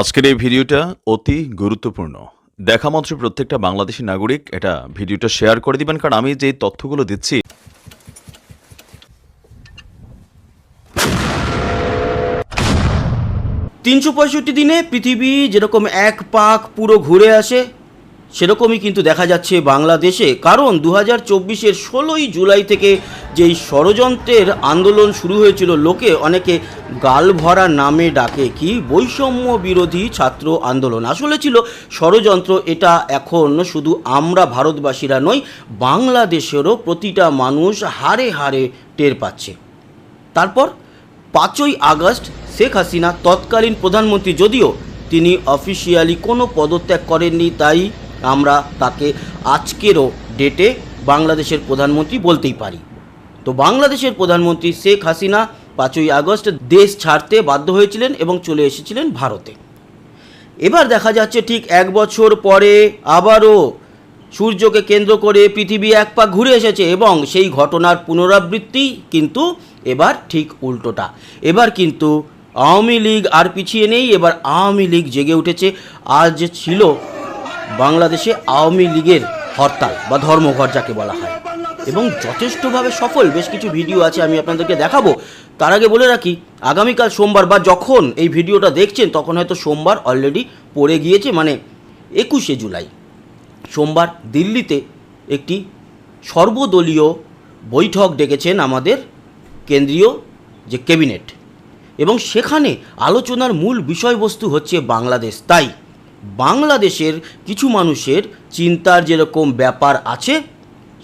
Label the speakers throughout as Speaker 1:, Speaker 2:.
Speaker 1: আজকের এই ভিডিওটা অতি গুরুত্বপূর্ণ। দেখা মাত্র প্রত্যেকটা বাংলাদেশি নাগরিক এটা ভিডিওটা শেয়ার করে দিবেন, কারণ আমি যে তথ্যগুলো দিচ্ছি
Speaker 2: তিনশো পঁয়ষট্টি দিনে পৃথিবী যেরকম এক পাক পুরো ঘুরে আসে সেরকমই কিন্তু দেখা যাচ্ছে বাংলাদেশে, কারণ দু হাজার চব্বিশের ষোলোই জুলাই থেকে যেই ষড়যন্ত্রের আন্দোলন শুরু হয়েছিল, লোকে অনেকে গালভরা নামে ডাকে। কি বৈষম্য বিরোধী ছাত্র আন্দোলন? আসলে ছিল ষড়যন্ত্র, এটা এখন শুধু আমরা ভারতবাসীরা নই, বাংলাদেশেরও প্রতিটা মানুষ হারে হারে টের পাচ্ছে। তারপর পাঁচই আগস্ট, শেখ হাসিনা তৎকালীন প্রধানমন্ত্রী, যদিও তিনি অফিসিয়ালি কোনো পদত্যাগ করেননি, তাই আমরা তাকে আজকেরও ডেটে বাংলাদেশের প্রধানমন্ত্রী বলতেই পারি। তো বাংলাদেশের প্রধানমন্ত্রী শেখ হাসিনা পাঁচই আগস্ট দেশ ছাড়তে বাধ্য হয়েছিলেন এবং চলে এসেছিলেন ভারতে। এবার দেখা যাচ্ছে ঠিক এক বছর পরে আবারও সূর্যকে কেন্দ্র করে পৃথিবী এক পা ঘুরে এসেছে এবং সেই ঘটনার পুনরাবৃত্তি কিন্তু এবার ঠিক উল্টোটা। এবার কিন্তু আওয়ামী লীগ আর পিছিয়ে নেই, এবার আওয়ামী লীগ জেগে উঠেছে। আজ ছিল বাংলাদেশে আওয়ামী লীগের হরতাল বা ধর্মঘট যাকে বলা হয়। এবং যথেষ্টভাবে সফল, বেশ কিছু ভিডিও আছে, আমি আপনাদেরকে দেখাবো। তার আগে বলে রাখি, আগামীকাল সোমবার বা যখন এই ভিডিওটা দেখছেন, তখন হয়তো সোমবার অলরেডি পড়ে গিয়েছে মানে একুশে জুলাই। সোমবার দিল্লিতে একটি সর্বদলীয় বৈঠক ডেকেছেন আমাদের কেন্দ্রীয় যে ক্যাবিনেট। এবং সেখানে আলোচনার মূল বিষয়বস্তু হচ্ছে বাংলাদেশ। তাই বাংলাদেশের কিছু মানুষের চিন্তার যেরকম ব্যাপার আছে,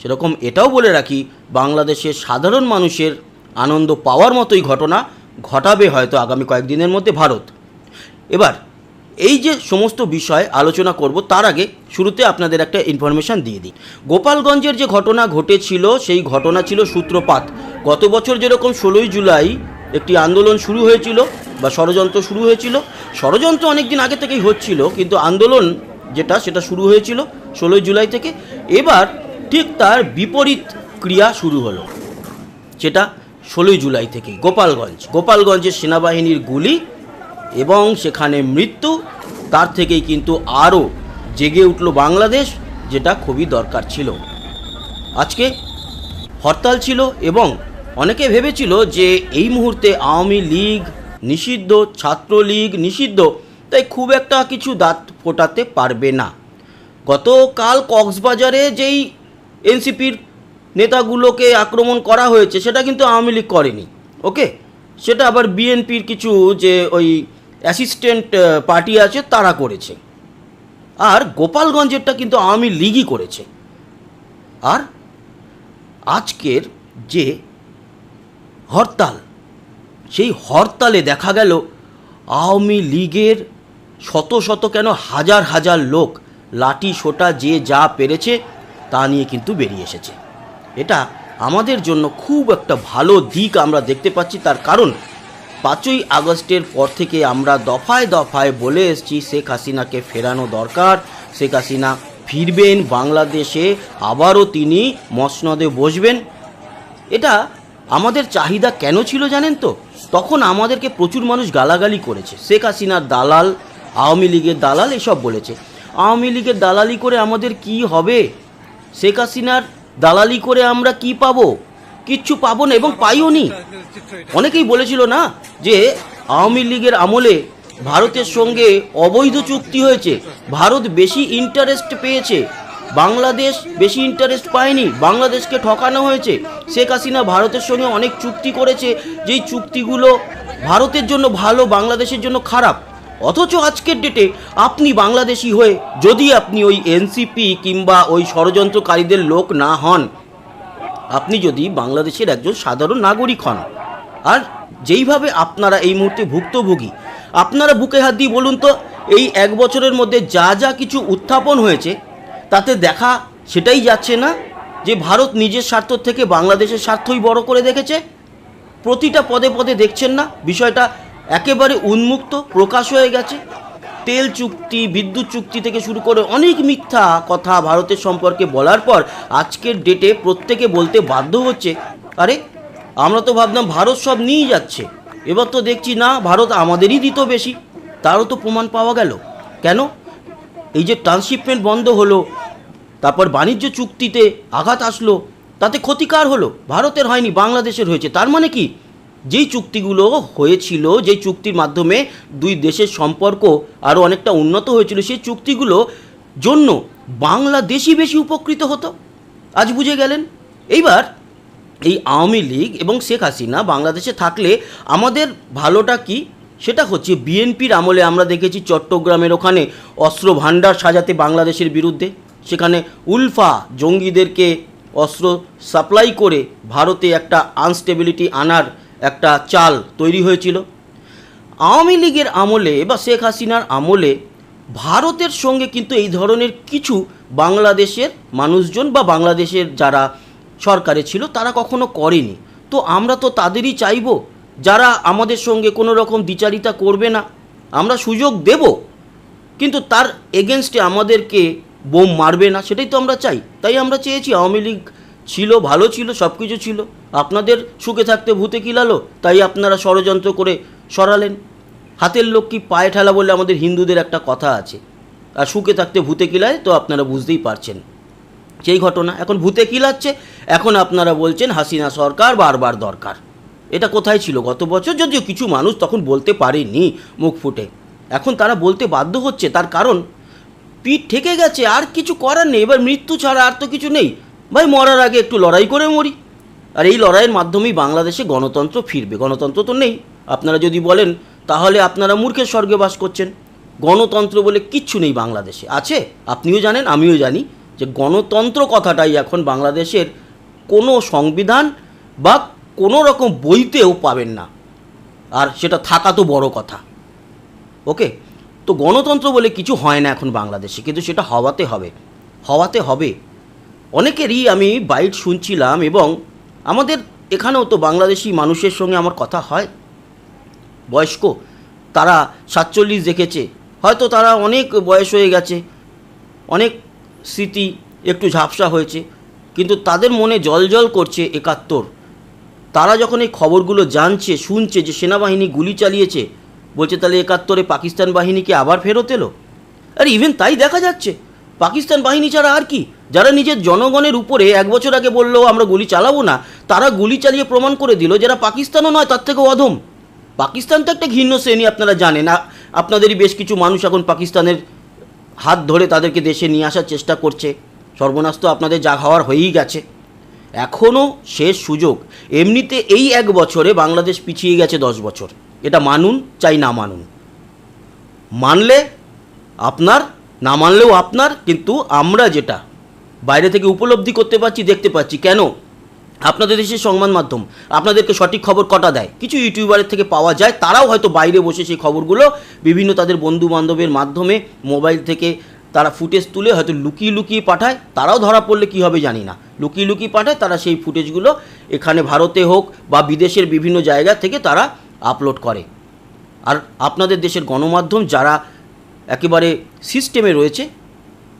Speaker 2: সেরকম এটাও বলে রাখি, বাংলাদেশের সাধারণ মানুষের আনন্দ পাওয়ার মতোই ঘটনা ঘটাবে হয়তো আগামী কয়েকদিনের মধ্যে ভারত। এবার, এই যে সমস্ত বিষয় আলোচনা করব, তার আগে শুরুতে আপনাদের একটা ইনফরমেশান দিয়ে দিই। গোপালগঞ্জের যে ঘটনা ঘটেছিল, সেই ঘটনা ছিল সূত্রপাত। গত বছর যেরকম ষোলোই জুলাই একটি আন্দোলন শুরু হয়েছিল বা ষড়যন্ত্র শুরু হয়েছিল। ষড়যন্ত্র অনেক দিন আগে থেকেই হচ্ছিল, কিন্তু আন্দোলন যেটা, সেটা শুরু হয়েছিল ষোলোই জুলাই থেকে। এবার ঠিক তার বিপরীত ক্রিয়া শুরু হলো, সেটা ষোলোই জুলাই থেকে গোপালগঞ্জ। গোপালগঞ্জের সেনাবাহিনীর গুলি এবং সেখানে মৃত্যু, তার থেকেই কিন্তু আরও জেগে উঠল বাংলাদেশ, যেটা খুবই দরকার ছিল। আজকে হরতাল ছিল এবং অনেকে ভেবেছিল যে এই মুহূর্তে আওয়ামী লীগ নিষিদ্ধ, ছাত্রলীগ নিষিদ্ধ, তাই খুব একটা কিছু দাঁত ফোটাতে পারবে না। গতকাল কক্সবাজারে যেই এনসিপির নেতাগুলোকে আক্রমণ করা হয়েছে, সেটা কিন্তু আওয়ামী লীগ করেনি, ওকে? সেটা আবার বিএনপির কিছু যে ওই অ্যাসিস্ট্যান্ট পার্টি আছে, তারা করেছে। আর গোপালগঞ্জেরটা কিন্তু আওয়ামী লীগই করেছে। আর আজকের যে হরতাল। সেই হরতালে দেখা গেল আওয়ামী লীগের শত শত কেন হাজার হাজার লোক লাঠি সোটা যে যা পেরেছে তা নিয়ে কিন্তু বেরিয়ে এসেছে। এটা আমাদের জন্য খুব একটা ভালো দিক আমরা দেখতে পাচ্ছি, তার কারণ পাঁচই আগস্টের পর থেকে আমরা দফায় দফায় বলে এসেছি, শেখ হাসিনাকে ফেরানো দরকার। শেখ হাসিনা ফিরবেন, বাংলাদেশে আবারও তিনি মসনদে বসবেন। এটা আমাদের চাহিদা কেন ছিল জানেন তো? তখন আমাদেরকে প্রচুর মানুষ গালাগালি করেছে। শেখ হাসিনার দালাল, আওয়ামী লীগের দালাল এসব বলেছে। আওয়ামী লীগের দালালি করে আমাদের কি হবে? শেখ হাসিনার দালালি করে আমরা কি পাবো? কিচ্ছু পাবো না এবং পাইও নি। অনেকেই বলেছিল না যে আওয়ামী লীগের আমলে ভারতের সঙ্গে অবৈধ চুক্তি হয়েছে। ভারত বেশি ইন্টারেস্ট পেয়েছে। বাংলাদেশ বেশি ইন্টারেস্ট পায়নি, বাংলাদেশকে ঠকানো হয়েছে। শেখ হাসিনা ভারতের সঙ্গে অনেক চুক্তি করেছে, যেই চুক্তিগুলো ভারতের জন্য ভালো, বাংলাদেশের জন্য খারাপ। অথচ আজকের ডেটে আপনি বাংলাদেশি হয়ে যদি আপনি ওই এনসিপি কিংবা ওই ষড়যন্ত্রকারীদের লোক না হন, আপনি যদি বাংলাদেশের একজন সাধারণ নাগরিক হন। আর যেইভাবে আপনারা এই মুহূর্তে ভুক্তভোগী, আপনারা বুকে হাত দিয়ে বলুন তো, এই এক বছরের মধ্যে যা যা কিছু উত্থাপন হয়েছে তাতে দেখা সেটাই যাচ্ছে না যে ভারত নিজের স্বার্থ থেকে বাংলাদেশের স্বার্থই বড় করে দেখেছে। প্রতিটা পদে পদে দেখছেন না। বিষয়টা একেবারে উন্মুক্ত, প্রকাশ হয়ে গেছে। তেল চুক্তি, বিদ্যুৎ চুক্তি থেকে শুরু করে অনেক মিথ্যা কথা ভারতের সম্পর্কে বলার পর আজকের ডেটে প্রত্যেকে বলতে বাধ্য হচ্ছে, আরে, আমরা তো ভাবলাম ভারত সব নিয়ে যাচ্ছে। এবার তো দেখছি না, ভারত আমাদেরই দিত বেশি। তারও তো প্রমাণ পাওয়া গেল। কেন? এই যে ট্রান্সশিপমেন্ট বন্ধ হলো, তারপর বাণিজ্য চুক্তিতে আঘাত আসলো, তাতে ক্ষতিকার হলো, ভারতের হয়নি, বাংলাদেশের হয়েছে। তার মানে কি? যেই চুক্তিগুলো হয়েছিল, যেই চুক্তির মাধ্যমে দুই দেশের সম্পর্ক আরও অনেকটা উন্নত হয়েছিল, সেই চুক্তিগুলো জন্য বাংলাদেশই বেশি উপকৃত হতো। আজ বুঝে গেলেন? এইবার এই আওয়ামী লীগ এবং শেখ হাসিনা বাংলাদেশে থাকলে আমাদের ভালোটা কি? সেটা হচ্ছে বিএনপির আমলে আমরা দেখেছি চট্টগ্রামের ওখানে অস্ত্র ভাণ্ডার সাজাতে বাংলাদেশের বিরুদ্ধে। সেখানে উলফা জঙ্গিদেরকে অস্ত্র সাপ্লাই করে ভারতে একটা আনস্টেবিলিটি আনার একটা চাল তৈরি হয়েছিল। আওয়ামী লীগের আমলে বা শেখ হাসিনার আমলে ভারতের সঙ্গে কিন্তু এই ধরনের কিছু বাংলাদেশের মানুষজন বা বাংলাদেশের যারা সরকারে ছিল তারা কখনো করেনি। তো আমরা তো তাদেরই চাইব যারা আমাদের সঙ্গে কোনো রকম দ্বিচারিতা করবে না, আমরা সুযোগ দেব, কিন্তু তার এগেনস্টে আমাদেরকে বোম মারবে না, সেটাই তো আমরা চাই। তাই আমরা চেয়েছি আওয়ামী লীগ ছিল, ভালো ছিল সব কিছু ছিল। আপনাদের সুখে থাকতে ভূতে কিলালো তাই আপনারা ষড়যন্ত্র করে সরালেন। হাতের লোক কি পায়ে ঠেলা বলে আমাদের হিন্দুদের একটা কথা আছে। আর সুখে থাকতে ভূতে কিলায় তো আপনারা বুঝতেই পারছেন। সেই ঘটনা, এখন ভূতে কিলাচ্ছে এখন আপনারা বলছেন হাসিনা সরকার বারবার দরকার। এটা কোথায় ছিল? গত বছর যদিও কিছু মানুষ তখন বলতে পারেনি মুখ ফুটে। এখন তারা বলতে বাধ্য হচ্ছে, তার কারণ পিঠ ঠেকে গেছে, আর কিছু করার নেই। এবার মৃত্যু ছাড়া আর তো কিছু নেই। ভাই, মরার আগে একটু লড়াই করে মরি। আর এই লড়াইয়ের মাধ্যমেই বাংলাদেশে গণতন্ত্র ফিরবে। গণতন্ত্র তো নেই। আপনারা যদি বলেন, তাহলে আপনারা মূর্খের স্বর্গে বাস করছেন। গণতন্ত্র বলে কিচ্ছু নেই বাংলাদেশে। আছে, আপনিও জানেন, আমিও জানি যে গণতন্ত্র কথাটাই এখন বাংলাদেশের কোনো সংবিধান বা কোনো রকম বইতেও পাবেন না। আর সেটা থাকা তো বড় কথা। ওকে? তো গণতন্ত্র বলে কিছু হয় না এখন বাংলাদেশে, কিন্তু সেটা হওয়াতে হবে। হওয়াতে হবে। অনেকেরই আমি বাইট শুনছিলাম এবং আমাদের এখানেও তো বাংলাদেশি মানুষের সঙ্গে আমার কথা হয়। বয়স্ক, তারা সাতচল্লিশ দেখেছে। হয়তো তারা অনেক বয়স হয়ে গেছে, অনেক স্মৃতি, একটু ঝাপসা হয়েছে, কিন্তু তাদের মনে জল জল করছে একাত্তর। তারা যখন এই খবরগুলো জানছে, শুনছে যে সেনাবাহিনী গুলি চালিয়েছে, বলছে তাহলে একাত্তরে পাকিস্তান বাহিনীকে আবার ফেরত এলো? আর ইভেন তাই দেখা যাচ্ছে। পাকিস্তান বাহিনী ছাড়া আর কি? যারা নিজের জনগণের উপরে এক বছর আগে বলল আমরা গুলি চালাবো না, তারা গুলি চালিয়ে প্রমাণ করে দিল যারা পাকিস্তানও নয়, তার থেকেও অধম। পাকিস্তান তো একটা ঘৃণ্য শ্রেণি আপনারা জানেন। আপনাদেরই বেশ কিছু মানুষ এখন পাকিস্তানের হাত ধরে তাদেরকে দেশে নিয়ে আসার চেষ্টা করছে। সর্বনাশ তো আপনাদের যা হওয়ার হয়েই গেছে। এখনও শেষ সুযোগ। এমনিতে এই এক বছরে বাংলাদেশ পিছিয়ে গেছে দশ বছর। এটা মানুন, চাই না মানুন। মানলে আপনার, না মানলেও আপনার, কিন্তু আমরা যেটা বাইরে থেকে উপলব্ধি করতে পারছি, দেখতে পাচ্ছি। কেন? আপনাদের দেশের সংবাদ মাধ্যম, আপনাদেরকে সঠিক খবর কটা দেয়? কিছু ইউটিউবারের থেকে পাওয়া যায়, তারাও হয়তো বাইরে বসে সেই খবরগুলো, বিভিন্ন তাদের বন্ধু বান্ধবের মাধ্যমে মোবাইল থেকে তারা ফুটেজ তুলে হয়তো লুকিয়ে লুকিয়ে পাঠায়, তারাও ধরা পড়লে কী হবে জানি না। লুকিয়ে লুকিয়ে পাঠায়, তারা সেই ফুটেজগুলো এখানে ভারতে হোক বা বিদেশের বিভিন্ন জায়গা থেকে তারা আপলোড করে। আর আপনাদের দেশের গণমাধ্যম যারা একেবারে সিস্টেমে রয়েছে,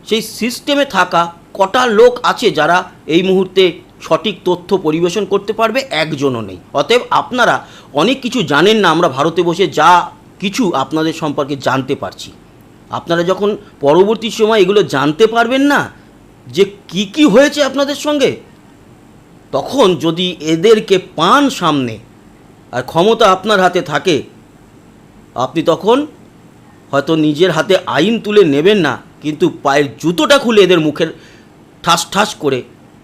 Speaker 2: সেই সিস্টেমে থাকা কটা লোক আছে যারা এই মুহূর্তে সঠিক তথ্য পরিবেশন করতে পারবে? একজনও নেই। অতএব আপনারা অনেক কিছু জানেন না, আমরা ভারতে বসে যা কিছু আপনাদের সম্পর্কে জানতে পারছি। আপনারা যখন পরবর্তী সময় এগুলো জানতে পারবেন না যে কি কি হয়েছে আপনাদের সঙ্গে? তখন যদি এদেরকে পান সামনে আর ক্ষমতা আপনার হাতে থাকে, আপনি তখন হয়তো নিজের হাতে আইন তুলে নেবেন না, কিন্তু পায়ের জুতোটা খুলে এদের মুখের ঠাস ঠাস করে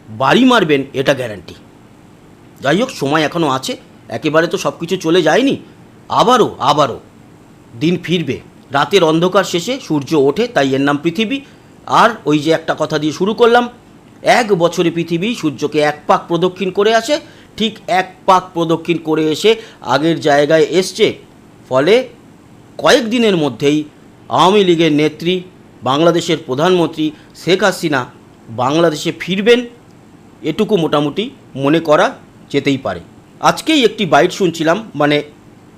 Speaker 2: বাড়ি মারবেন, এটা গ্যারান্টি যাই হোক, সময় এখনও আছে, একেবারে তো সব কিছু চলে যায়নি, আবারও আবারও দিন ফিরবে। রাতের অন্ধকার শেষে সূর্য ওঠে, তাই এর নাম পৃথিবী। আর ওই যে একটা কথা দিয়ে শুরু করলাম, এক বছরে পৃথিবী সূর্যকে এক পাক প্রদক্ষিণ করে আসে, ঠিক এক পাক প্রদক্ষিণ করে এসে আগের জায়গায় এসছে। ফলে কয়েক দিনের মধ্যেই আওয়ামী লীগের নেত্রী, বাংলাদেশের প্রধানমন্ত্রী শেখ হাসিনা বাংলাদেশে ফিরবেন, এটুকু মোটামুটি মনে করা যেতেই পারে। আজকেই একটি বাইট শুনছিলাম মানে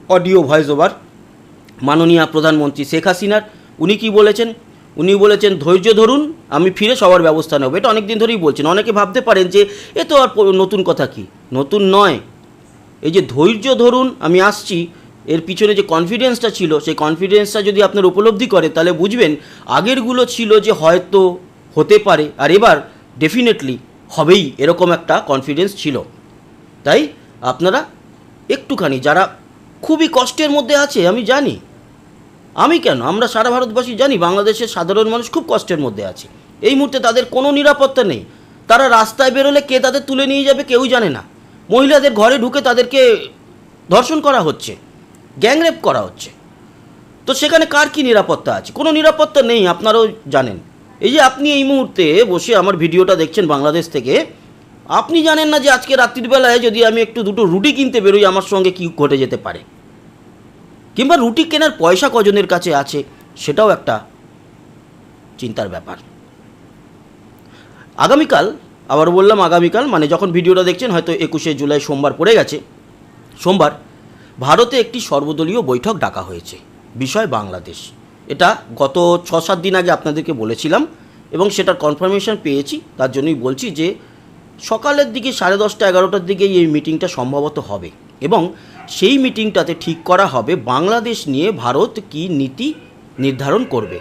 Speaker 2: অডিও ভয়েস ওভার মাননীয় প্রধানমন্ত্রী শেখ হাসিনার। উনি কি বলেছেন? উনি বলেছেন, ধৈর্য ধরুন, আমি ফিরে সবার ব্যবস্থা নেব। এটা অনেক দিন ধরেই বলছেন। অনেকে ভাবতে পারেন যে, এ তো আর নতুন কথা কি? নতুন নয়। এই যে, ধৈর্য ধরুন, আমি আসছি। এর পিছনে যে কনফিডেন্সটা ছিল, সেই কনফিডেন্সটা যদি আপনার উপলব্ধি করে, তাহলে বুঝবেন, আগেরগুলো ছিল যে হয়তো হতে পারে, আর এবার ডেফিনেটলি হবেই, এরকম একটা কনফিডেন্স ছিল। তাই আপনারা একটুখানি, যারা খুবই কষ্টের মধ্যে আছে, আমি জানি আমি কেন? আমরা সারা ভারতবাসী জানি বাংলাদেশের সাধারণ মানুষ খুব কষ্টের মধ্যে আছে। এই মুহূর্তে তাদের কোনো নিরাপত্তা নেই। তারা রাস্তায় বেরোলে কে তাদের তুলে নিয়ে যাবে কেউ জানে না। মহিলাদের ঘরে ঢুকে তাদেরকে ধর্ষণ করা হচ্ছে গ্যাংরেপ করা হচ্ছে। তো সেখানে কার কি নিরাপত্তা আছে? কোনো নিরাপত্তা নেই, আপনারাও জানেন। এই যে আপনি এই মুহূর্তে বসে আমার ভিডিওটা দেখছেন বাংলাদেশ থেকে, আপনি জানেন না যে আজকে রাত্রির বেলায় যদি আমি একটু দুটো রুটি কিনতে বেরোই, আমার সঙ্গে কি ঘটে যেতে পারে? কিংবা রুটি কেনার পয়সা কজনের কাছে আছে, সেটাও একটা চিন্তার ব্যাপার। আগামীকাল আবার বললাম আগামীকাল মানে যখন ভিডিওটা দেখছেন, হয়তো একুশে জুলাই সোমবার পড়ে গেছে। সোমবার ভারতে একটি সর্বদলীয় বৈঠক ডাকা হয়েছে, বিষয় বাংলাদেশ। এটা গত ছ সাত দিন আগে আপনাদেরকে বলেছিলাম, এবং সেটার কনফার্মেশন পেয়েছি, তার জন্যই বলছি যে সকালের দিকে সাড়ে দশটা এগারোটার দিকেই এই মিটিংটা সম্ভবত হবে। এবং সেই মিটিংটাতে ঠিক করা হবে বাংলাদেশ নিয়ে ভারত কি নীতি নির্ধারণ করবে।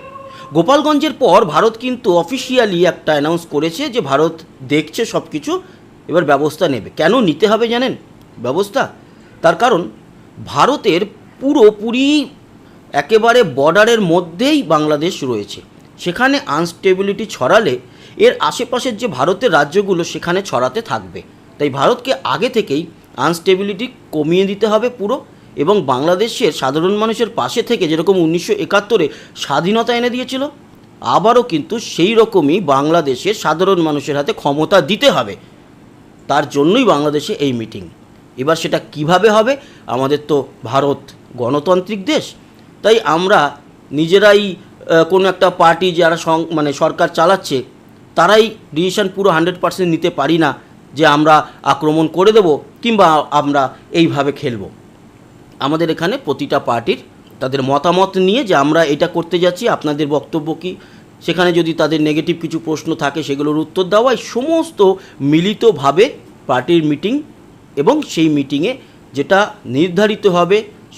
Speaker 2: গোপালগঞ্জের পর ভারত কিন্তু অফিসিয়ালি একটা অ্যানাউন্স করেছে যে ভারত দেখছে সব কিছু এবার ব্যবস্থা নেবে। কেন নিতে হবে জানেন? ব্যবস্থা? তার কারণ ভারতের পুরোপুরি একেবারে বর্ডারের মধ্যেই বাংলাদেশ রয়েছে। সেখানে আনস্টেবিলিটি ছড়ালে এর আশেপাশের যে ভারতের রাজ্যগুলো সেখানে ছড়াতে থাকবে। তাই ভারতকে আগে থেকেই আনস্টেবিলিটি কমিয়ে দিতে হবে পুরো এবং বাংলাদেশের সাধারণ মানুষের পাশে থেকে যেরকম উনিশশো একাত্তরে স্বাধীনতা এনে দিয়েছিল, আবারও কিন্তু সেই রকমই বাংলাদেশের সাধারণ মানুষের হাতে ক্ষমতা দিতে হবে। তার জন্যই বাংলাদেশে এই মিটিং এবার সেটা কীভাবে হবে? আমাদের তো ভারত গণতান্ত্রিক দেশ, তাই আমরা নিজেরাই কোনো একটা পার্টি যারা মানে সরকার চালাচ্ছে, তারাই ডিসিশন পুরো হান্ড্রেড পার্সেন্ট নিতে পারি না। যে আমরা আক্রমণ করে দেব কিংবা আমরা এইভাবে খেলব। আমাদের এখানে প্রতিটা পার্টির তাদের মতামত নিয়ে যে আমরা এটা করতে যাচ্ছি, আপনাদের বক্তব্য কি? সেখানে যদি তাদের নেগেটিভ কিছু প্রশ্ন থাকে, সেগুলোর উত্তর দেওয়াই সমস্ত মিলিতভাবে পার্টির মিটিং এবং সেই মিটিংয়ে যেটা নির্ধারিত হবে,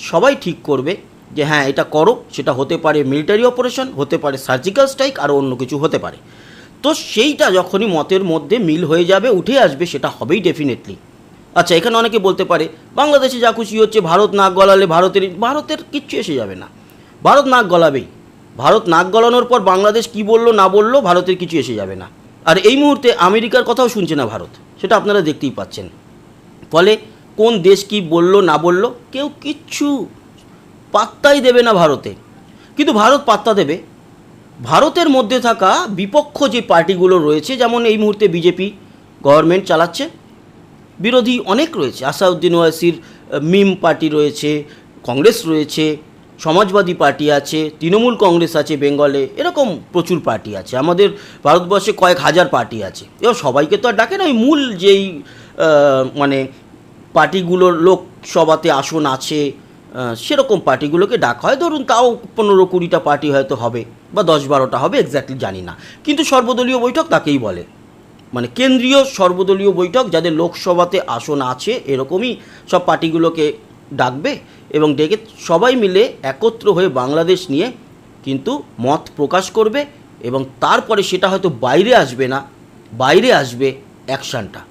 Speaker 2: সবাই ঠিক করবে যে হ্যাঁ এটা করো, সেটা হতে পারে মিলিটারি অপারেশন হতে পারে সার্জিক্যাল স্ট্রাইক আরও অন্য কিছু হতে পারে। তো সেইটা যখনই মতের মধ্যে মিল হয়ে যাবে, উঠে আসবে, সেটা হবেই ডেফিনেটলি আচ্ছা এখানে অনেকে বলতে পারে, বাংলাদেশে যা খুশি হচ্ছে, ভারত নাক গলালে ভারতের ভারতের কিচ্ছু এসে যাবে না। ভারত নাক গলাবেই। ভারত নাক গলানোর পর বাংলাদেশ কি বলল, না বলল, ভারতের কিছু এসে যাবে না। আর এই মুহূর্তে আমেরিকার কথাও শুনছে না ভারত, সেটা আপনারা দেখতেই পাচ্ছেন। ফলে কোন দেশ কি বলল, না বলল, কেউ কিচ্ছু পাত্তাই দেবে না ভারতে। কিন্তু ভারত পাত্তা দেবে ভারতের মধ্যে থাকা বিপক্ষ যে পার্টিগুলো রয়েছে, যেমন এই মুহূর্তে বিজেপি গভর্নমেন্ট চালাচ্ছে, বিরোধী অনেক রয়েছে। আসাউদ্দিন ওয়াসির মিম পার্টি রয়েছে, কংগ্রেস রয়েছে, সমাজবাদী পার্টি আছে, তৃণমূল কংগ্রেস আছে বেঙ্গলে, এরকম প্রচুর পার্টি আছে। আমাদের ভারতবর্ষে কয়েক হাজার পার্টি আছে। এবার সবাইকে তো আর ডাকে না, ওই মূল যেই মানে পার্টিগুলোর লোকসভাতে আসন আছে সেরকম পার্টিগুলোকে ডাকা হয়। ধরুন তাও পনেরো কুড়িটা পার্টি হয়তো হবে বা দশ বারোটা হবে এক্স্যাক্টলি জানি না। কিন্তু সর্বদলীয় বৈঠক তাকেই বলে। মানে কেন্দ্রীয় সর্বদলীয় বৈঠক, যাদের লোকসভাতে আসন আছে, এরকমই সব পার্টিগুলোকে ডাকবে এবং ডেকে সবাই মিলে একত্র হয়ে বাংলাদেশ নিয়ে কিন্তু মত প্রকাশ করবে এবং তারপরে সেটা হয়তো বাইরে আসবে না, বাইরে আসবে অ্যাকশানটা।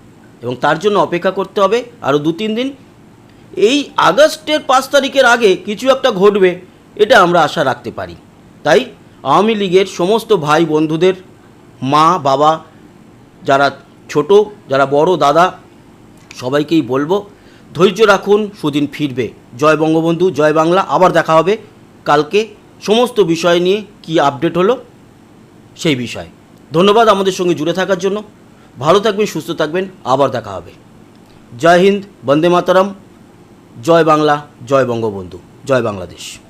Speaker 2: এবং তার জন্য অপেক্ষা করতে হবে আরও দু তিন দিন এই আগস্টের পাঁচ তারিখের আগে কিছু একটা ঘটবে, এটা আমরা আশা রাখতে পারি। তাই আওয়ামী লীগের সমস্ত ভাই বন্ধুদের, মা, বাবা, যারা ছোট, যারা বড়, দাদা, সবাইকেই বলব, ধৈর্য রাখুন, সুদিন ফিরবে। জয় বঙ্গবন্ধু, জয় বাংলা, আবার দেখা হবে। কালকে সমস্ত বিষয় নিয়ে কি আপডেট হলো, সেই বিষয়। ধন্যবাদ আমাদের সঙ্গে জুড়ে থাকার জন্য। ভালো থাকবেন, সুস্থ থাকবেন, আবার দেখা হবে। জয় হিন্দ, বন্দে মাতারাম। জয় বাংলা জয় বঙ্গবন্ধু জয় বাংলাদেশ।